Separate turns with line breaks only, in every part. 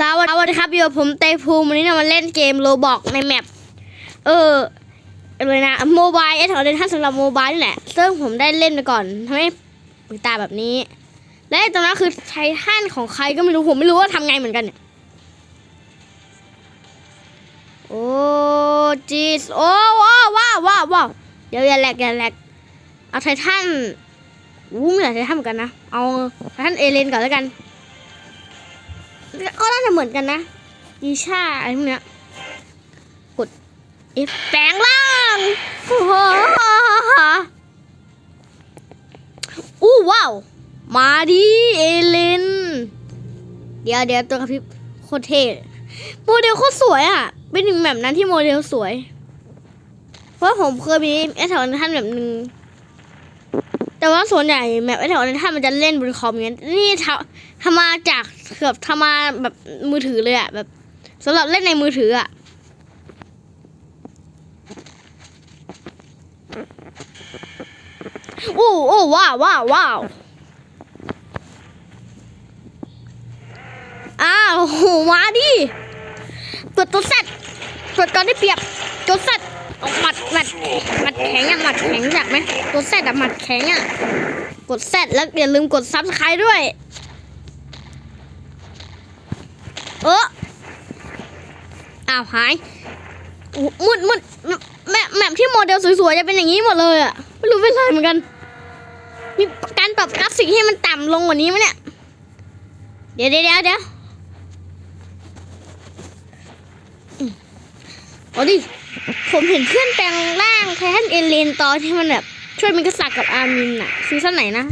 สวัสดีครับอยู่กับผมเตยภูมิวันนี้เรามาเล่นเกมโลบอกในแมปเอออะไรนะโมบายเอสของเดนท่าสำหรับโมบายนี่แหละซึ่งผมได้เล่นไปก่อนทำให้ตาแบบนี้ และไอ้ตรงนั้นคือไททันของใครก็ไม่รู้ผมไม่รู้ว่าทำไงเหมือนกันเนี่ยโอ้จีสโอ้ว้าวว้าวว้าว้าเดี๋ยวอย่าแหลกอย่าแหลกเอาไททันอู้มีหลายไททันเหมือนกันนะเอาไททันเอเลนก่อนแล้วกัน ก็น่าจะเหมือนกันนะอีชาอะไรพวกเนี้ยกด F แปลงร่างโอ้โหอู้ว้าว มาดิเอเลน เดี๋ยวเดี๋ยวตัวกระพริบโคตรเท่โมเดลโคตรสวยอะ เป็นหนึ่งแบบนั้นที่โมเดลสวย เพราะผมเคยมีแอสเทแถวท่านแบบหนึ่ง แต่ว่าส่วนใหญ่แมปแอทแถวท่านมันจะเล่นบนคอมอย่างนี้ยนี่ทำทำมาจากเกือบทำมาแบบมือถือเลยอะแบบสำหรับเล่นในมือถืออะโอ้โอ้ว้าวว้าวว้าวอ้าวโหมาดิเปิดตัวเซตเปิดก่อนได้เปรียบตัวเซตเอา หมัดแข็งอะหมัดแข็งอยากไหมตัวเซตอะหมัดแข็งอะกดเซตแล้วอย่าลืมกดซับสไครต์ด้วย เอออ้าวหายมุดมุดแมแมปที่โมเดลสวยๆจะเป็นอย่างนี้หมดเลยอะไม่รู้เป็นไรเหมือนกัน มีการปรับกราฟิกให้มันต่ำลงกว่านี้ไหมเนี่ย เดี๋ยวเดี๋ยวเดี๋ยวเอาดิ ผมเห็นเพื่อนแปลงร่างแททันเอเลนตอนที่มันแบบช่วยมิกษักกับอาร์มินอะซีซั่นไหนนะ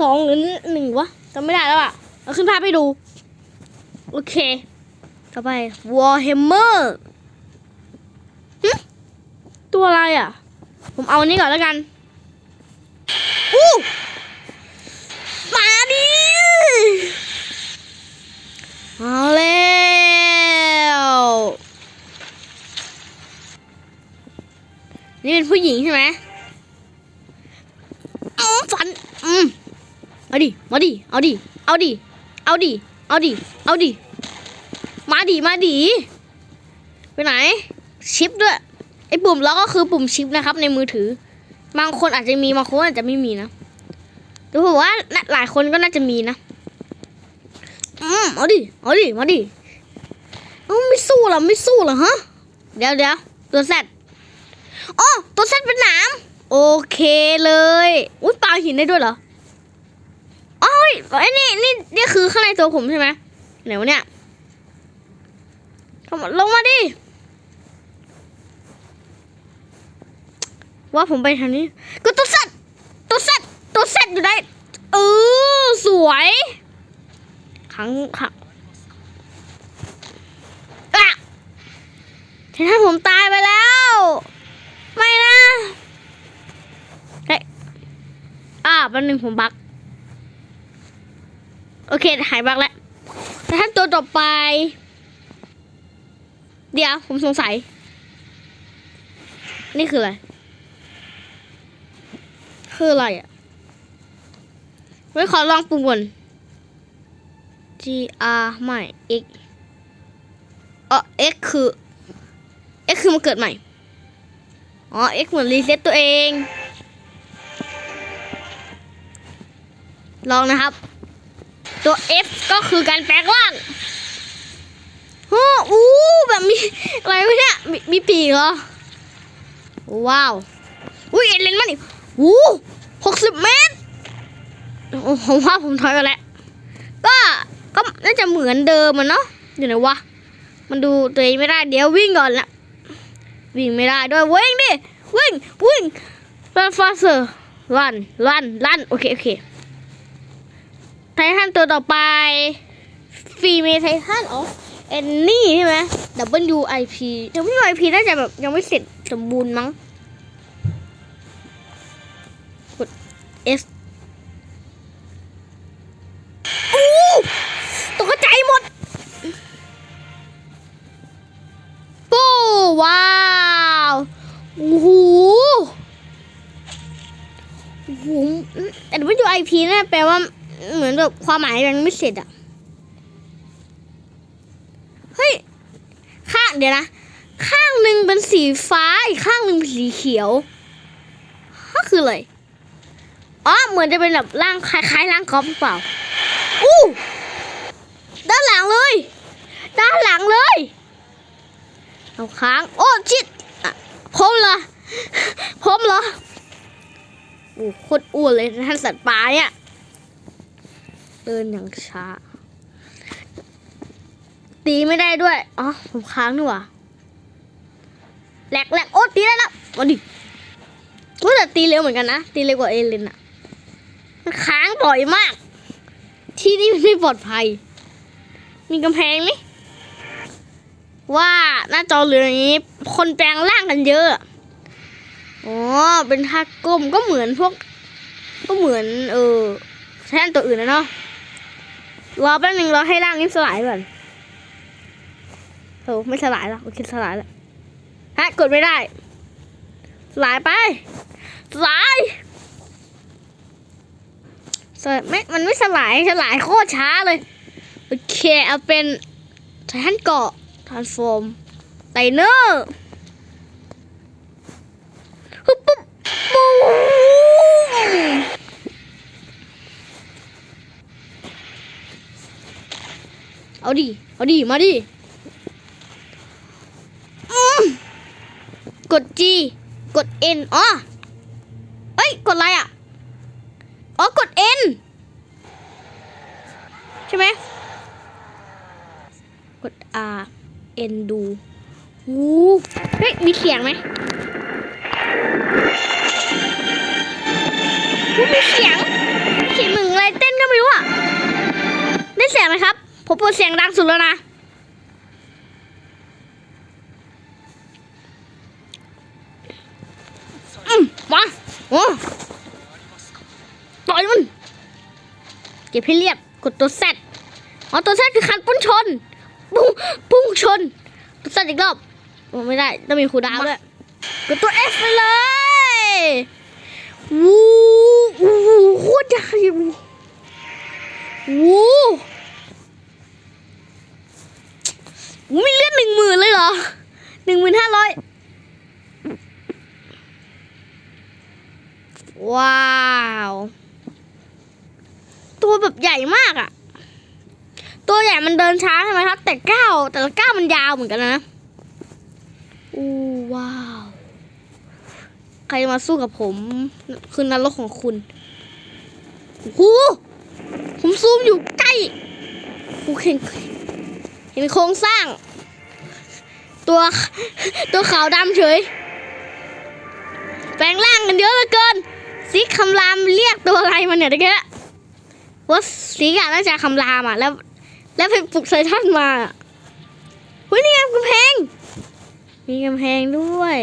สองหรือหนึ่งวะจำไม่ได้แล้วอะเอาขึ้นภาพให้ดู โอเค ต่อไป Warhammer หึตัวอะไรอะผมเอาอันนี้ก่อนแล้วกันอู้มาดิเอาแล้ว นี่เป็นผู้หญิงใช่ไหมเอาฟัน อืมเอาดิ มาดิ เอาดิ เอาดิ เอาดิ เอาดิ เอาดิ มาดิ มาดิ ไปไหน ชิปด้วย ไอ้ปุ่มล็อกก็คือปุ่มชิปนะครับ ในมือถือ บางคนอาจจะมี บางคนอาจจะไม่มีนะแต่ผมว่าน่าหลายคนก็น่าจะมีนะ อืมเอาดิ เอาดิ มาดิอ้าไม่สู้หรอ ไม่สู้หรอฮะ เดี๋ยวเดี๋ยวตัวแซด อ๋อตัวแซดเป็นหนามโอเคเลยอุ้ยปาหินได้ด้วยเหรออ๋อยไอ้นี่นี่นี่คือข้างในตัวผมใช่ไหมไหนวะเนี่ยลงมาดิว่าผมไปทางนี้ ก็ตัวสัตตัวสัตตัวสัตอยู่ได้เออสวยครั้งค่ะอะทีนั้ผมตายไปแล้ว ไม่นะเฮ้ย อ่าแป๊บนึงผมบัก โอเค หายบักแล้วแต่ถ้าตัวต่อไป เดี๋ยว ผมสงสัย นี่คืออะไร คืออะไรอะไว้ขอลองปุ่มก่อน G R ไม่ X เออ X คือ X คือมันเกิดใหม่ อ๋อ X เหมือนรีเซ็ตตัวเอง ลองนะครับ ตัว F ก็คือการแปลงร่างโอ้อู้แบบมีอะไรวะเนี่ยมีมีปีกเหรอ ว้าว อุ้ยเอเลนมาดิอู้หกสิบเมตรโอ้ผมว่าผมถอยไปแล้ว ก็ก็น่าจะเหมือนเดิมมันเนาะอยู่ไหนวะ มันดูตัวเองไม่ได้ เดี๋ยววิ่งก่อนละวิ่งไม่ได้ด้วยวิ่งดิ วิ่ง วิ่ง run faster run run run โอเค โอเค ไททันตัวต่อไปฟีเมไททันอ๋อเอนนี่ใช่ไหม WIP WIP น่าจะแบบยังไม่เสร็จสมบูรณ์มั้ง กด S ตกใจหมดโอ้ว้าวโอ้โหโอ้โหแต่ WIP น่าแปลว่า เหมือนแบบความหมายยังไม่เสร็จอะ เฮ้ย ข้างเดี๋ยวนะ ข้างหนึ่งเป็นสีฟ้า อีกข้างหนึ่งเป็นสีเขียวก็คืออะไรอ๋อ เหมือนจะเป็นแบบร่างคล้ายๆร่างกอล์ฟหรือเปล่า อู้ ด้านหลังเลย ด้านหลังเลย เอาค้าง โอ้ชิดอะผมเหรอผมเหรอโอ้โคตรอ้วนเลยท่านสัตว์ป่าเนี่ย เดินอย่างช้า ตีไม่ได้ด้วย อ๋อ ผมค้างนี่หว่าแหลกแหลกโอ้ตีได้แล้วมาดิว่าแต่ตีเร็วเหมือนกันนะ ตีเร็วกว่าเอเลนอะมันค้างบ่อยมาก ที่นี่ไม่ปลอดภัย มีกำแพงไหมว่าหน้าจอเหลืองอย่างนี้ คนแปลงร่างกันเยอะ อ๋อ เป็นท่าก้มก็เหมือนพวก ก็เหมือน เออแท่นตัวอื่นนะเนาะ รอแป๊บนึงรอให้ร่างนี้สลายก่อนโอ้ไม่สลายล้วโอเคสลายล้วฮะกดไม่ได้ สลายไป สลายสลายไม่มันไม่สลายสลายโคตรช้าเลย โอเคเอาเป็นไททันเกาะทรานส์ฟอร์มไตเนอร์ฮึบปุ๊บปุ๊บ เอาดิ เอาดิ มาดิ กด G กด N อ๋อเอ้ย กดอะไรอะ อ๋อ กด N ใช่ไหม กด R N ดูหูเฮ้ย มีเสียงไหมหูมีเสียงเสียงมือนอะไรเต้นก็ไม่รู้อะ ได้เสียงไหมครับ ผมเปิดเสียงดังสุดแล้วนะ อืมมาโอ้ต่อยมัน เก็บให้เรียบ กดตัวแซดอ๋อตัวแซดคือคันปุ้นชน ปุ้งปุ้งชน ตัวแซดอีกรอบอไม่ได้ ต้องมีคูดาวด้วย กดตัวเอฟไปเลยวู้วู้โคตรยากอยู่วู้ วู้มีเลือดหนึ่งหมื่นเลยเหรอหนึ่งหมื่นห้าร้อยว้าว ตัวแบบใหญ่มากอะตัวใหญ่มันเดินช้าใช่ไหมครับ แต่ก้าวแต่ละก้าวมันยาวเหมือนกันนะอู้ว้าว ใครมาสู้กับผมคือนรกของคุณโอ้โหผมซูมอยู่ใกล้โอเห็น เห็นโครงสร้าง ตัวตัวขาวดำเฉย แปลงร่างกันเยอะเหลือเกินสีคำรามเรียกตัวอะไรมันเนี่ยตะกี้ว่าสีอะน่าจะคำรามอะแล้ว แล้วไปปลุกไซทันมาอะเฮ้ยนี่ไงกำแพง มีกำแพงด้วย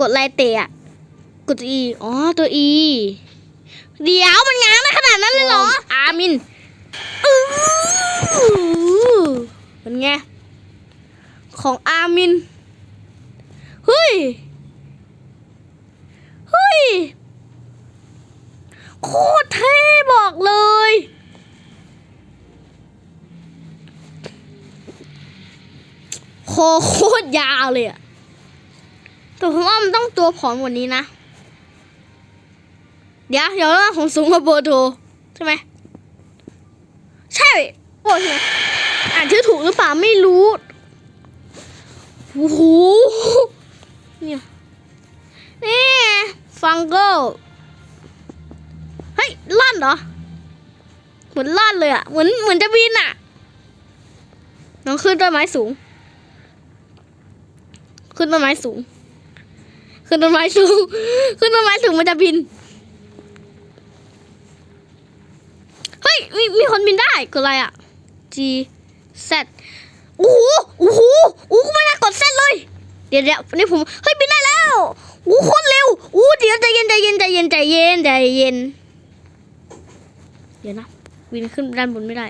กดไลน์เตะอะกดตัวอีอ๋อตัวอีเดี๋ยวมันง้างได้ขนาดนั้นเลยเหรอ อามิน อื้อ เป็นไง ของอามิน เฮ้ย เฮ้ย โคตรเท่บอกเลย โคโคตรยาวเลยอะแต่ผมว่ามันต้องตัวผอมกว่านี้นะ เดี๋ยวเดี๋ยวนผมสูงกว่าโบโทใช่ไหมใช่ โอ้ใช่ไหมอ่านชื่อถูกหรือเปล่าไม่รู้โอ้โหเนี่ยนี่ฟังเกิลเฮ้ยล่อนเหรอ เหมือนล่อนเลยอะเหมือนเหมือนจะบินอะน้องขึ้นต้นไม้สูง ขึ้นต้นไม้สูง ขึ้นต้นไม้สูง ขึ้นต้นไม้สูงมันจะบิน เฮ้ย มีมีคนบินได้คืออะไรอะ G Z โอ้โหโอ้โหโอ้โหไม่น่ากด Z เลย เดี๋ยวเดี๋ยวนี่ผม เฮ้ยบินได้แล้วโอ้โหโคตรเร็วโอ้เดี๋ยวใจเย็นใจเย็นใจเย็นใจเย็นใจเย็น เดี๋ยวนะบินขึ้นด้านบนไม่ได้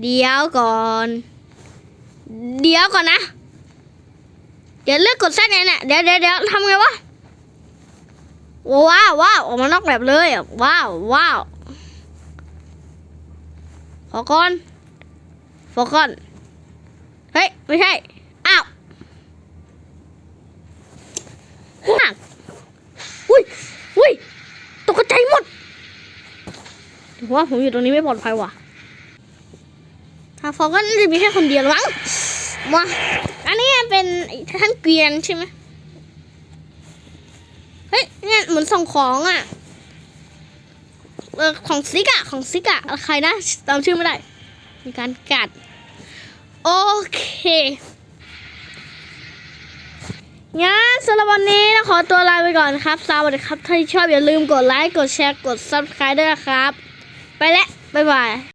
เดี๋ยวก่อน เดี๋ยวก่อนนะ เดี๋ยวเลือกกดแซดไงเนี่ยเดี๋ยวเดี๋ยวเดี๋ยวทำไงวะว้าวว้าวออกมานอกแบบเลยว้าวว้าวขอก่อน โฟกอน เฮ้ย ไม่ใช่ อ้าวหนักอุ้ยอุ้ยตกใจหมดถือว่าผมอยู่ตรงนี้ไม่ปลอดภัยว่ะฮาฟอก็น่าจะมีแค่คนเดียวหรอมั้งมาอันนี้เป็นไอ้ท่านเกวียนใช่ไหมเฮ้ยเนี่ยเหมือนส่งของอะเออของซิกอะของซิกอะใครนะจำชื่อไม่ได้ มีการกัด โอเคงั้นสำหรับวันนี้นะขอตัวลาไปก่อนครับสวัสดีครับ ถ้าชอบอย่าลืมกดไลค์ กดแชร์ กด subscribe ด้วยนะครับ ไปแล้ว บ๊ายบาย